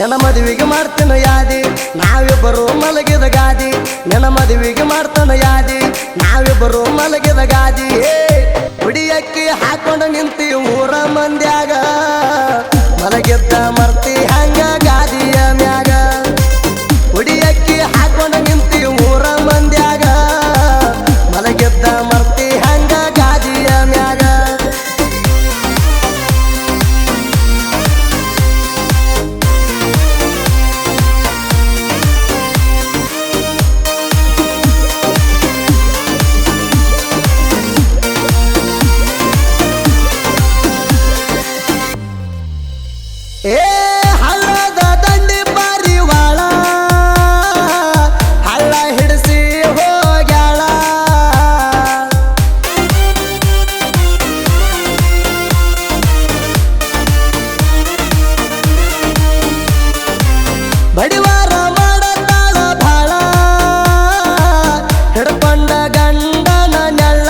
ನಿನ್ನ ಮದುವೆಗೆ ಮಾಡ್ತಾನ ಯಾದಿ? ನಾವಿಬ್ಬರು ಮಲಗಿದ ಗಾದಿ. ನೆನ ಮದುವೆಗೆ ಮಾಡ್ತಾನ ಯಾದಿ? ನಾವಿಬ್ಬರು ಮಲಗಿದ ಗಾದಿ. ಏ ಹುಡಿಯಕ್ಕಿ ಹಾಕೊಂಡು ನಿಂತಿ ಊರ ಮಂದ್ಯಾಗ. ಬಡಿವಾರ ಮಾಡತಾಳ ಭಾಳ. ಹಿಡ್ಕೊಂಡ ಗಂಡನ ನೆಳ್ಳ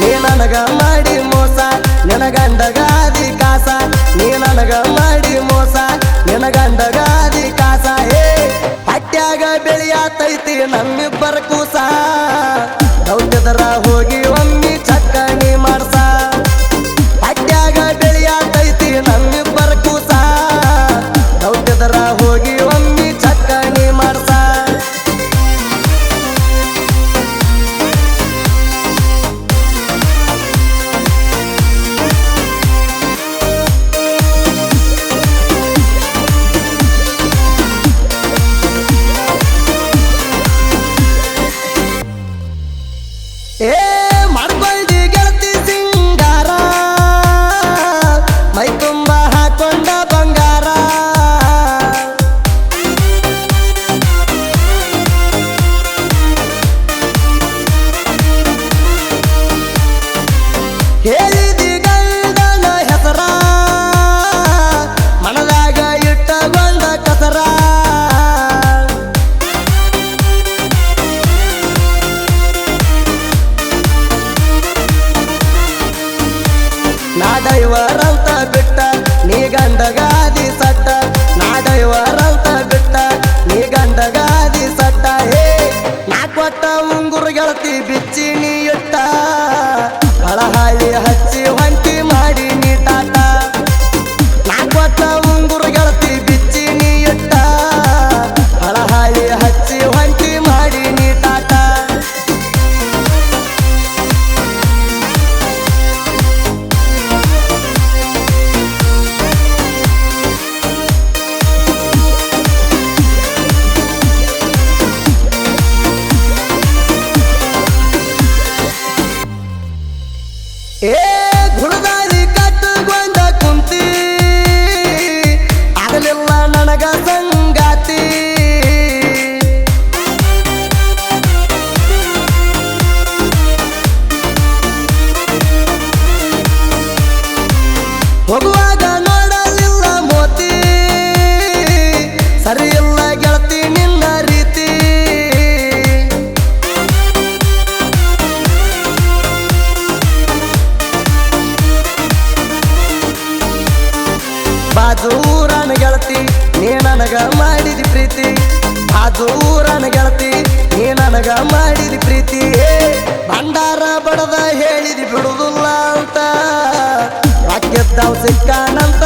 ನೀ ನನಗ ಮಾಡಿ ಮೋಸ ನಿನ ಗಾದಿ ಕಾಸ, ನೀ ನನಗ ಮಾಡಿ ನಾ ಅಂತ ಬಿಟ್ಟ, ನೀ ಗಂಡಗಾದಿ ಸಟ್ಟ. ನಾ ಅಂತ ಬಿಟ್ಟ, ನೀ ಗಂಡಗಾದಿ ಸಟ್ಟ. ಹೇ ನಾ ಕೊಟ್ಟ ಉಂಗುರು ಗೆಳತಿ ಬಿಚ್ಚಿ ನೀ ಇಟ್ಟ? ಮಾಡಿದಿ ಪ್ರೀತಿ? ಬಾಜೂರನ ಗೆಳತಿ ನೀ ನನಗ ಮಾಡಿದ ಪ್ರೀತಿ. ಭಂಡಾರ ಬಡದ ಹೇಳಿದಿ ಬಿಡುದಿಲ್ಲ ಅಂತ. ಸಿಕ್ಕಾನಂತ?